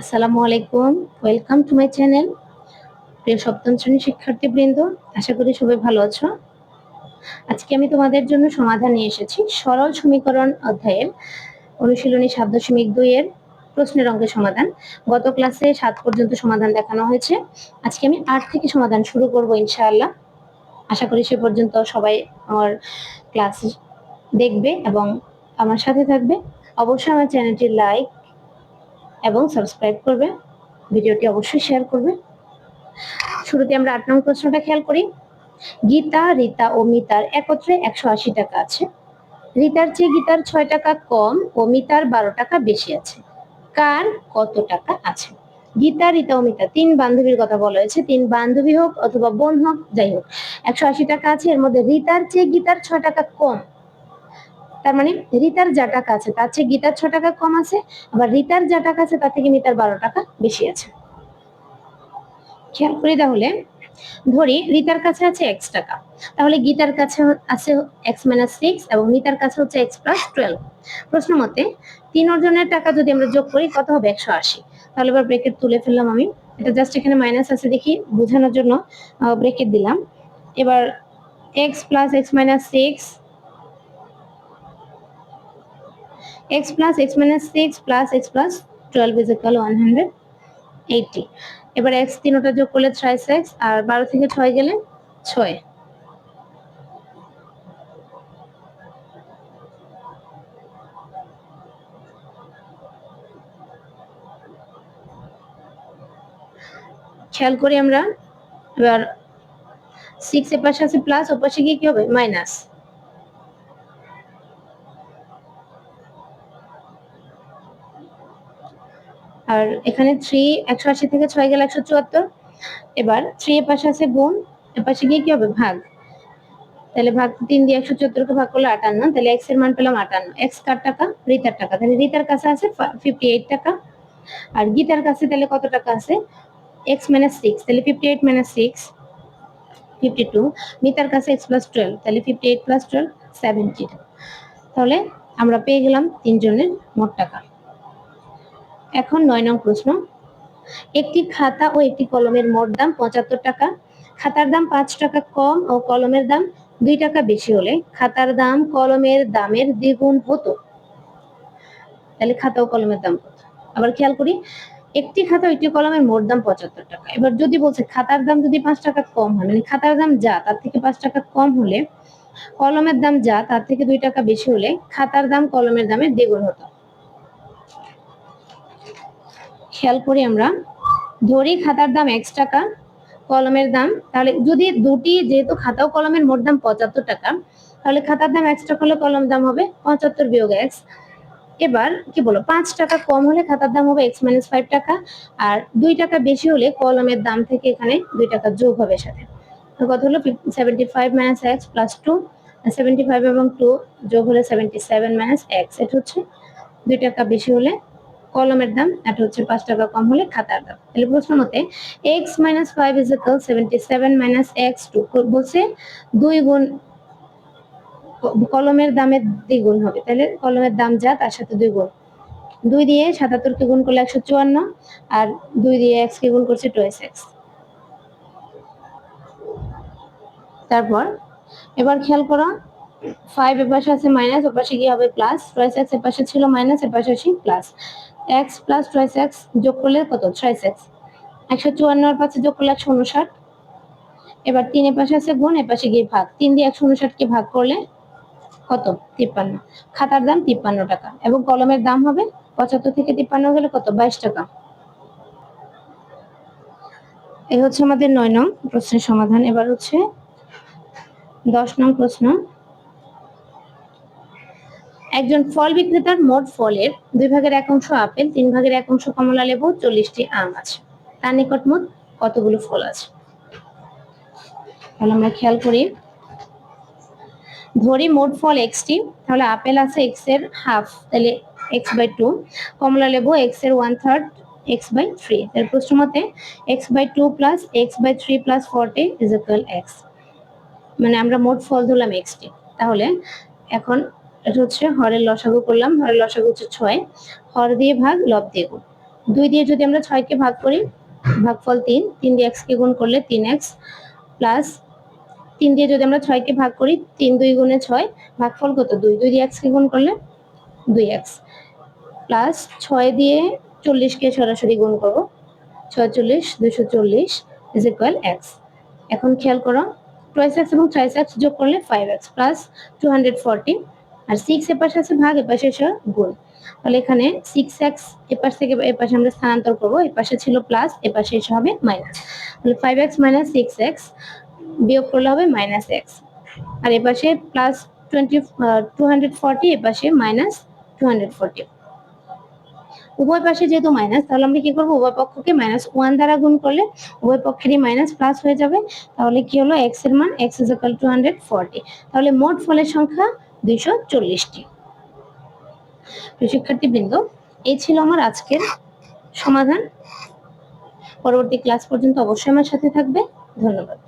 আসসালামু আলাইকুম। Welcome to my channel প্রিয় সপ্তম শ্রেণির শিক্ষার্থীবৃন্দ, আশা করি সবাই ভালো আছো। আজকে আমি তোমাদের জন্য সমাধান নিয়ে এসেছি সরল সমীকরণ অধ্যায়ের অনুশীলনী সাত দশমিক দুই এর প্রশ্নের অঙ্কের সমাধান। গত ক্লাসে সাত পর্যন্ত সমাধান দেখানো হয়েছে। আজকে আমি আট থেকে সমাধান শুরু করব ইনশাআল্লাহ। আশা করি সে পর্যন্ত সবাই আমার ক্লাস দেখবে এবং আমার সাথে থাকবে। অবশ্যই আমার চ্যানেলটি লাইক এবং সাবস্ক্রাইব করবে ভিডিওটি অবশ্যই শেয়ার করবে শুরুতে আমরা আট নম্বর প্রশ্নটা খেয়াল করি। গীতা, রীতা ও মিতার একত্রে একশো আশি টাকা আছে। রীতার চেয়ে গীতার ছয় টাকা কম ও মিতার বারো টাকা বেশি আছে। কার কত টাকা আছে? গীতা, রীতা ও মিতা তিন বান্ধবীর কথা বলা হয়েছে। তিন বান্ধবী হোক অথবা বোন হোক, যাই হোক, একশো আশি টাকা আছে। এর মধ্যে রীতার চেয়ে গীতার ছয় টাকা কম তার মানে রিতার যা টাকা আছে, তার চেয়ে গীতার ছ টাকা কম আছে, আবার রিতার যা টাকা আছে, তার থেকে মিতার বারো টাকা বেশি আছে। খেয়াল করি তাহলে, ধরি রিতার কাছে আছে এক্স টাকা, তাহলে গীতার কাছে আছে এক্স মাইনাস সিক্স এবং মিতার কাছে হচ্ছে এক্স প্লাস টুয়েলভ প্রশ্ন মতে, তিন অর্জনের টাকা যদি আমরা যোগ করি, কত হবে? একশো আশি। তাহলে এবার ব্রেকেট তুলে ফেললাম আমি। এটা জাস্ট এখানে মাইনাস আছে দেখি, বোঝানোর জন্য ব্রেকেট দিলাম। এবার x plus x minus six x plus, x minus 6 plus, x plus 12 is equal 180 এবার x তিনটা যোগ করলে 3x আর 12 থেকে 6 গেলে 6 খেয়াল করি আমরা, এবার 6 এর পাশে আছে প্লাস ওর পাশে গিয়ে কি হবে? মাইনাস আর এখানে থ্রি একশো আশি থেকে ছয় গেলে একশো চুয়াত্তর। এবার থ্রি এর পাশে আছে গুণ এর পাশে গিয়ে কি হবে? ভাগ। তাহলে ভাগ তিন দিয়ে একশো চুয়াত্তরকে ভাগ করলে আটান্ন, তাহলে এক্সের মান পেলাম আটান্ন। এক্স কার টাকা? রিতার টাকা। তাহলে রিতার কাছে আছে ফিফটি এইট টাকা। আর গীতার কাছে তাহলে কত টাকা আছে? এক্স মাইনাস সিক্স তাহলে fifty eight minus six fifty two মিতার কাছে এক্স প্লাস টুয়েলভ তাহলে fifty eight plus twelve seventy তাহলে আমরা পেয়ে গেলাম তিনজনের মোট টাকা। এখন নয় নং প্রশ্ন। একটি খাতা ও একটি কলমের মোট দাম পঁচাত্তর টাকা। খাতার দাম পাঁচ টাকা কম ও কলমের দাম দুই টাকা বেশি হলে খাতার দাম কলমের দামের দ্বিগুণ হতো। তাহলে খাতা ও কলমের দাম কত? আবার খেয়াল করি, একটি খাতা একটি কলমের মোট দাম পঁচাত্তর টাকা। এবার যদি বলছে খাতার দাম যদি পাঁচ টাকা কম হয় মানে খাতার দাম যা, তার থেকে পাঁচ টাকা কম হলে কলমের দাম যা, তার থেকে দুই টাকা বেশি হলে খাতার দাম কলমের দামের দ্বিগুণ হতো। খেয়াল করি আমরা। ধরি খাতার দাম এক্স টাকা, কলমের দাম, তাহলে যদি দুটি যেহেতু খাতা ও কলমের মোট দাম পঁচাত্তর টাকা, তাহলে খাতার দাম এক্স টাকা হলে কলম দাম হবে পঁচাত্তর বিয়োগ এক্স এবার কি বলো, পাঁচ টাকা কম হলে খাতার দাম হবে এক্স মাইনাস ফাইভ টাকা, আর দুই টাকা বেশি হলে কলমের দাম থেকে এখানে দুই টাকা যোগ হবে সাথে। কত হলো? Seventy five minus x plus two seventy five এবং টু যোগ হলে সেভেন্টি সেভেন মাইনাস এক্স এটা হচ্ছে দুই টাকা বেশি হলে কলমের দাম, এটা হচ্ছে পাঁচ টাকা কম হলে খাতার দাম। তাহলে প্রশ্ন মতে x minus five is equal seventy seven minus x two বলছে দুই গুণ কলমের দামের দ্বিগুণ হবে। তাহলে কলমের দাম যা, তার সাথে দুই গুণ। দুই দিয়ে সাতাত্তরকে গুণ করলে একশো চুয়ান্ন আর দুই দিয়ে এক্স কে গুণ করছে টোয়েস এক্স তারপর, এবার খেয়াল করো ফাইভ এর পাশে আছে মাইনাস ওর পাশে কি হবে প্লাস টোয়েস এক্সের পাশে ছিল মাইনাস এর পাশে আসি plus x plus twice x যোগ করলে কত? ছয় এক্স একশো চুয়ান্নর পাশে যোগ করলে একশো উনষাট। এবার তিনের পাশে আছে গুণ, এর পাশে গিয়ে ভাগ। তিন দিয়ে একশো উনষাটকে ভাগ করলে কত? তিপ্পান্ন। খাতার দাম তিপ্পান্ন টাকা। এবং কলমের দাম হবে পঁচাত্তর থেকে তিপ্পান্ন হলে কত? বাইশ টাকা। এই হচ্ছে আমাদের নয় নং প্রশ্নের সমাধান। এবার হচ্ছে দশ নং প্রশ্ন। একজন ফল বিক্রেতার মোট ফলের দুই ভাগের এক অংশ আপেল, তিন ভাগের এক অংশ কমলা লেবু, চল্লিশটি আম আছে। তার নিকট মোট কতগুলো ফল আছে? তাহলে আমরা খেয়াল করি। ধরি মোট ফল এক্সটি তাহলে আপেল আছে এক্সের হাফ তাহলে এক্স বাই টু কমলা লেবু এক্সের one third x by three তাহলে প্রশ্ন মতে x by two plus x by three plus forty is x মানে আমরা মোট ফল ধরলাম এক্সটি তাহলে এখন এটা হচ্ছে হরের লসাগু করলাম, হরের লসাগু হচ্ছে ছয়। হর দিয়ে ভাগ, লব দিয়ে গুণ। দুই দিয়ে যদি আমরা ছয়কে ভাগ করি, ভাগফল তিন তিন দিয়ে এক্স কে গুণ করলে তিন এক্স প্লাস তিন দিয়ে যদি আমরা ছয়কে ভাগ করি, তিন দুই গুণে ছয়, ভাগফল কত? দুই। দুই দিয়ে এক্স কে গুণ করলে দুই এক্স প্লাস ছয় দিয়ে চল্লিশকে সরাসরি গুণ করব। ছয় চল্লিশ দুশো চল্লিশ ইজ ইকুয়াল এক্স এখন খেয়াল করো টুয়াইস এক্স এবং থ্রাইস এক্স যোগ করলে five x plus two hundred forty আর সিক্স এপাশে আছে ভাগ এপাশে এসে গুণ। তাহলে এখানে সিক্স এক্স এপাশ থেকে এপাশে আমরা স্থানান্তর করব এপাশে ছিল প্লাস এপাশে এসে হবে মাইনাস তাহলে five x minus six x বিয়োগ করলে হবে মাইনাস এক্স আর এপাশে plus twenty two hundred forty এপাশে মাইনাস টু হান্ড্রেড ফর্টি উভয় পাশে যেহেতু মাইনাস তাহলে আমরা কি করব? উভয় পক্ষকে মাইনাস ওয়ান দ্বারা গুণ করলে উভয় পক্ষেরই মাইনাস প্লাস হয়ে যাবে। তাহলে কি হলো? এক্সের মান x is two hundred forty তাহলে মোট ফলের সংখ্যা দুইশো চল্লিশটি। শিক্ষার্থীবৃন্দ এই ছিল আমার আজকের সমাধান। পরবর্তী ক্লাস পর্যন্ত অবশ্যই আমার সাথে থাকবে। ধন্যবাদ।